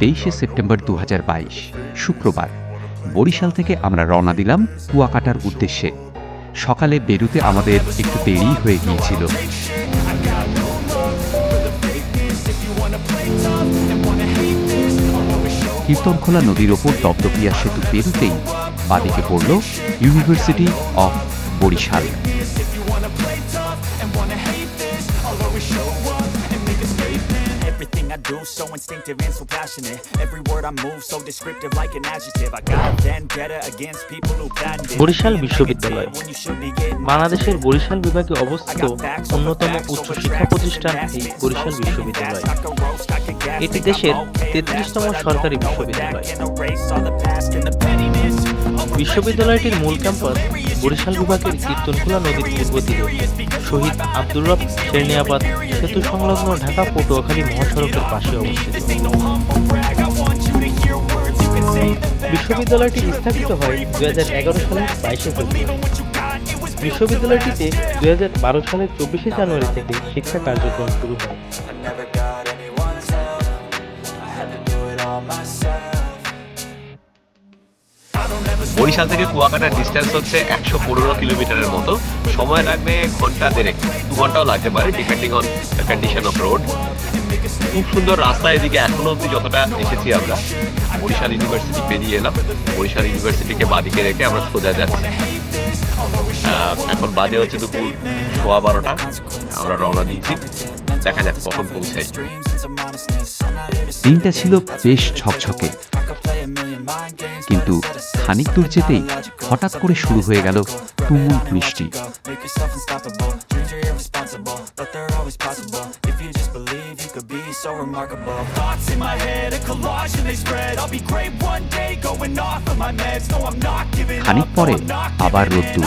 তেইশে সেপ্টেম্বর দু হাজার বাইশ, শুক্রবার। বরিশাল থেকে আমরা রওনা দিলাম কুয়াকাটার উদ্দেশ্যে। সকালে বেরুতে আমাদের একটু দেরি হয়ে গিয়েছিল। কীর্তনখোলা নদীর ওপর দপদপিয়া সেতু পেরুতেই বাদিকে পড়ল university of Barishal instinctive and so passionate. Every word I move so descriptive like an adjective. I got vendetta against people who patented. Barishal বিশ্ববিদ্যালয় বাংলাদেশের বরিশাল বিভাগে অবস্থিত অন্যতম উচ্চশিক্ষা প্রতিষ্ঠান এই বরিশাল বিশ্ববিদ্যালয় এটি দেশের তেত্রিশতম সরকারি বিশ্ববিদ্যালয় বিশ্ববিদ্যালয়টির মূল ক্যাম্পাস বরিশাল বিভাগের কীর্তনখোলা নদীর পূর্ব তীরে শহীদ আব্দুর রব শেরনিয়াবাদ সেতু সংলগ্ন ঢাকা পটুয়াখালী মহাসড়কের পাশে অবস্থিত। বিশ্ববিদ্যালয়টি স্থাপিত হয় দুই হাজার এগারো সালের বাইশে ফেব্রুয়ারি। বিশ্ববিদ্যালয়টিতে দুই হাজার বারো সালের চব্বিশে জানুয়ারি থেকে শিক্ষা কার্যক্রম শুরু হয়। বরিশাল থেকে কুয়াকাটার ডিস্টেন্স হচ্ছে একশো পনেরো কিলোমিটারের মতো। সময় লাগবে ঘণ্টা দেড়েক, দু ঘন্টাও লাগতে পারে depending on condition of road খুব সুন্দর রাস্তা এদিকে এখনও অব্দি যতটা এসেছি আমরা। বরিশাল ইউনিভার্সিটি পেরিয়ে এলাম। বরিশাল ইউনিভার্সিটিকে বাদিকে রেখে আমরা সোজা যাচ্ছি। এখন বাজে হচ্ছে দুপুর সোয়া বারোটা। আমরা রওনা দিচ্ছি দেখা যাক কখন পৌঁছাই দিনটা ছিল বেশ ঝকঝকে। কিন্তু খানিক দূর যেতেই হঠাৎ করে শুরু হয়ে গেল তুমুল বৃষ্টি খানিক. পরে আবার. রোদ্দুর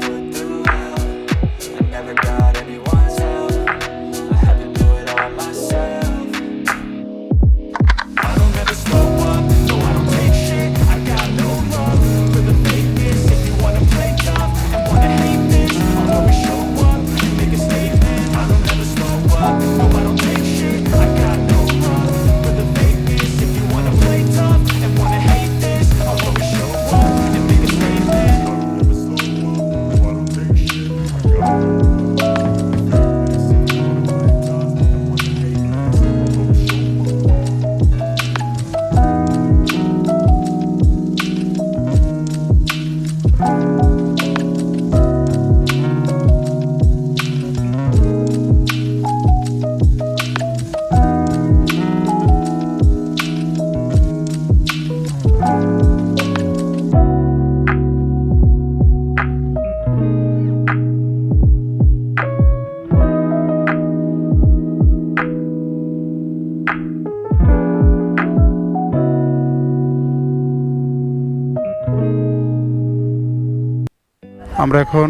আমরা এখন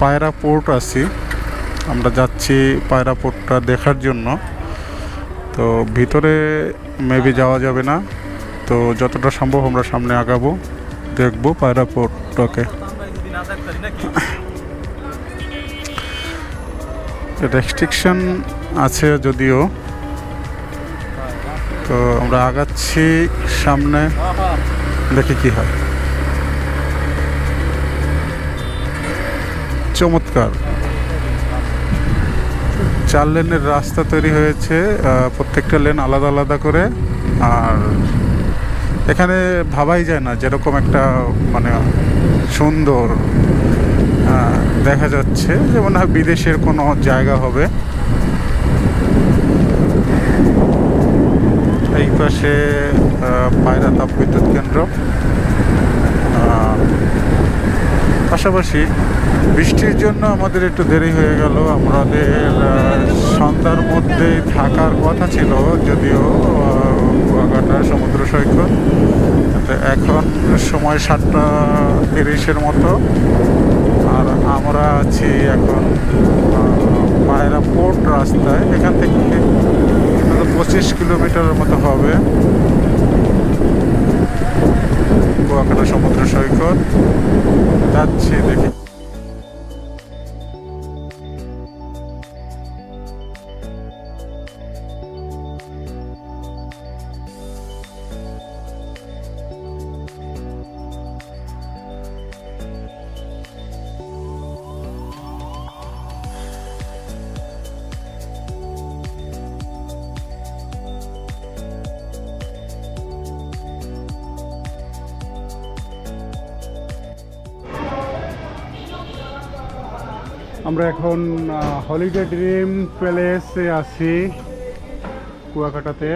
পায়রা পোর্ট আছি। আমরা যাচ্ছি পায়রা পোর্টটা দেখার জন্য। তো ভিতরে মেবি যাওয়া যাবে না। তো যতটা সম্ভব আমরা সামনে আগাবো, দেখব পায়রা পোর্টটাকে। রেস্ট্রিকশন আছে যদিও। তো আমরা আগাচ্ছি সামনে, দেখি কি হয়। চমৎকার। চার লেনের রাস্তা তৈরি হয়েছে প্রত্যেকটা লেন আলাদা আলাদা করে, আর এখানে ভাবাই যায় না যেরকম একটা মানে সুন্দর দেখা যাচ্ছে যে মনে হয় বিদেশের কোনো জায়গা হবে। এই পাশে পায়রা তাপবিদ্যুৎ কেন্দ্র আর পাশাপাশি বৃষ্টির জন্য আমাদের একটু দেরি হয়ে গেল। আমাদের সন্ধ্যার মধ্যে থাকার কথা ছিল যদিও কুয়াকাটা, সমুদ্র সৈকত। এখন সময় সাতটা তিরিশের মতো। আর আমরা আছি এখন পায়রা পোর্ট রাস্তায়। এখান থেকে পঁচিশ কিলোমিটারের মতো হবে। কুয়াকাটা সমুদ্র সৈকত। যাচ্ছি দেখি। আমরা এখন হলিডে ড্রিম প্যালেসে আছি, কুয়াকাটাতে।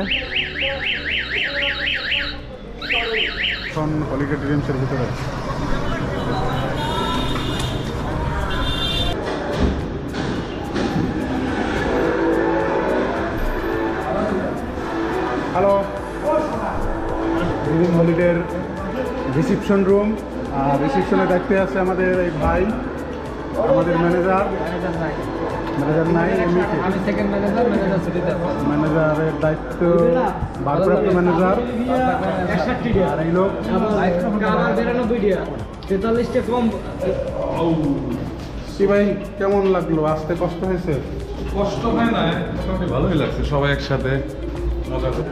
এখন হলিডে ড্রিমসের ভিতরে হ্যালো ড্রিম হলিডের রিসিপশন রুম আর রিসিপশনের দায়িত্বে আছে আমাদের এই ভাই। আমাদের ম্যানেজার ম্যানেজার নাই আমি সেকেন্ড ম্যানেজার ম্যানেজার ছুটিতে ম্যানেজারের দায়িত্ব ভারপ্রাপ্ত ম্যানেজার আর এই লোক আমার বিরানব্বই তেতাল্লিশটা কম ভাই কেমন লাগল? আসতে কষ্ট হয়েছে? কষ্ট হয় না মোটামুটি ভালোই লাগছে সবাই একসাথে মজা করে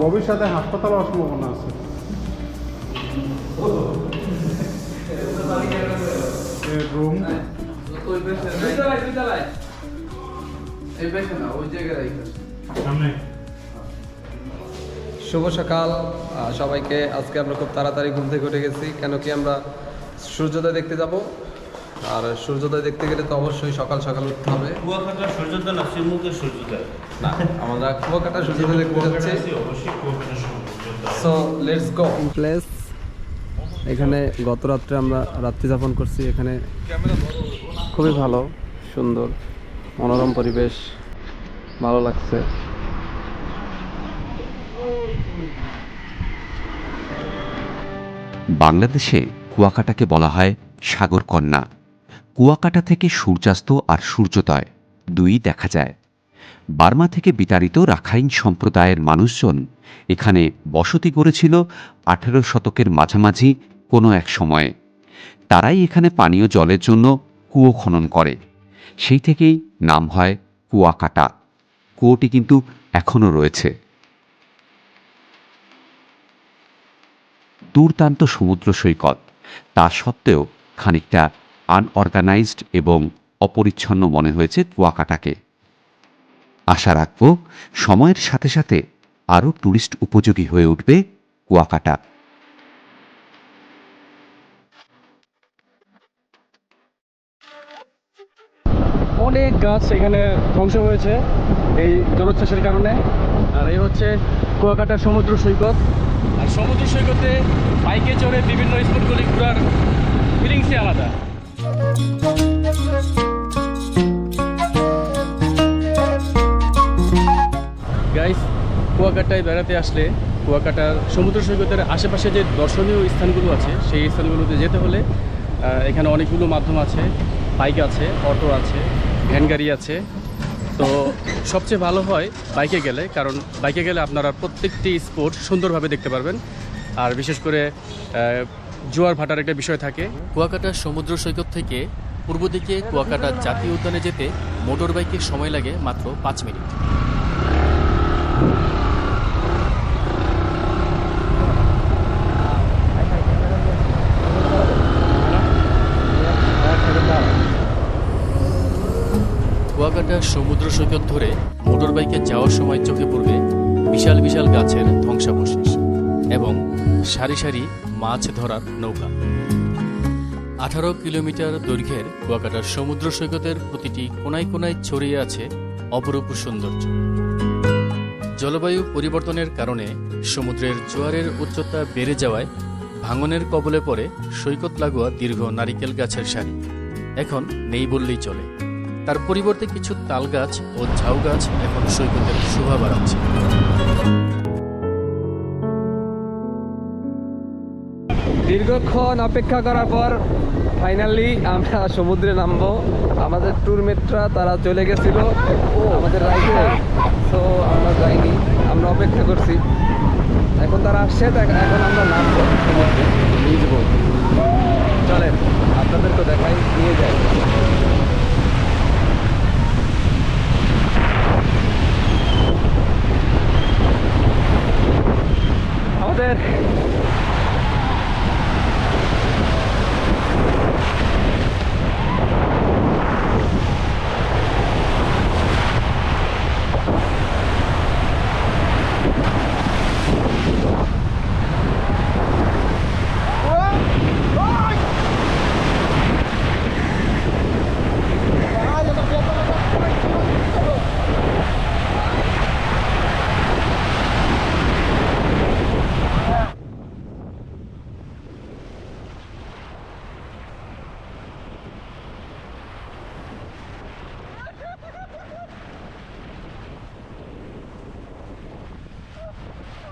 ভবিষ্যতে হাসপাতাল সম্ভাবনা আছে। শুভ সকাল। সবাইকে আজকে আমরা খুব তাড়াতাড়ি ঘুম থেকে উঠে গেছি। কেন কি আমরা সূর্যোদয় দেখতে যাব? আর সূর্যোদয় দেখতে গেলে তো অবশ্যই সকাল সকাল উঠতে হবে। কুয়াকাটা সূর্যোদয় না শ্রীমুখের সূর্যোদয়। না আমরা কুয়াকাটা সূর্যোদয় দেখতে যাচ্ছি। সো লেটস গো প্লেস এখানে গত রাত্রে আমরা রাত্রি যাপন করছি এখানে খুবই ভালো সুন্দর মনোরম পরিবেশ ভালো লাগছে। বাংলাদেশে কুয়াকাটাকে বলা হয় সাগর কন্যা কুয়াকাটা থেকে সূর্যাস্ত আর সূর্যোদয় দুই দেখা যায়। বার্মা থেকে বিতাড়িত রাখাইন সম্প্রদায়ের মানুষজন এখানে বসতি গড়েছিল আঠেরো শতকের মাঝামাঝি কোনো এক সময়ে। তারাই এখানে পানীয় জলের জন্য কুয়ো খনন করে। সেই থেকেই নাম হয় কুয়াকাটা। কুয়োটি কিন্তু এখনও রয়েছে। দুর্দান্ত সমুদ্র সৈকত। তা সত্ত্বেও খানিকটা আনঅর্গানাইজড এবং অপরিচ্ছন্ন মনে হয়েছে কুয়াকাটাকে আশা রাখব, সময়ের সাথে সাথে আরও ট্যুরিস্ট উপযোগী হয়ে উঠবে কুয়াকাটা অনেক গাছ এখানে ধ্বংস হয়েছে এই জলোচ্ছ্বাসের কারণে। আর এই হচ্ছে কুয়াকাটার সমুদ্র সৈকত। আর সমুদ্র সৈকতে বাইকে চড়ে বিভিন্ন স্পটগুলি ঘোরার ফিলিংসই আলাদা। গাইস কুয়াকাটায় বেড়াতে আসলে কুয়াকাটার সমুদ্র সৈকতের আশেপাশে যে দর্শনীয় স্থানগুলো আছে, সেই স্থানগুলোতে যেতে হলে এখানে অনেকগুলো মাধ্যম আছে, বাইক আছে, অটো আছে, ভ্যান গাড়ি আছে। তো সবচেয়ে ভালো হয় বাইকে গেলে, কারণ বাইকে গেলে আপনারা প্রত্যেকটি স্পোর্ট সুন্দরভাবে দেখতে পারবেন। আর বিশেষ করে জোয়ার ভাটার একটা বিষয় থাকে। কুয়াকাটা সমুদ্র সৈকত থেকে পূর্ব দিকে কুয়াকাটা জাতীয় উদ্যানে যেতে মোটর বাইকে সময় লাগে মাত্র পাঁচ মিনিট। কুয়াকাটা সমুদ্র সৈকত ধরে মোটর বাইকে যাওয়ার সময় চোখে পড়বে বিশাল বিশাল গাছের ধ্বংসাবশেষ এবং সারি সারি মাছ ধরার নৌকা। আঠারো কিলোমিটার দৈর্ঘ্যের কুয়াকাটার সমুদ্র সৈকতের প্রতিটি কোনায় কোনায় ছড়িয়ে আছে অপরূপ সৌন্দর্য। জলবায়ু পরিবর্তনের কারণে সমুদ্রের জোয়ারের উচ্চতা বেড়ে যাওয়ায় ভাঙনের কবলে পড়ে সৈকত লাগোয়া দীর্ঘ নারিকেল গাছের সারি। এখন নেই বললেই চলে। তার পরিবর্তে কিছু তাল গাছ ও ঝাউ গাছ এখন সৈকতের শোভা বাড়াচ্ছে দীর্ঘক্ষণ অপেক্ষা করার পর ফাইনালি আমরা সমুদ্রে নামবো। আমাদের ট্যুরমেটরা তারা চলে গেছিল। আমাদের রাইডে তো আমরা যাইনি, আমরা অপেক্ষা করছি। এখন তারা আসছে এখন আমরা নামবো সমুদ্রে ভিজবো চলেন আপনাদেরকে দেখাই, নিয়ে যাই। bit.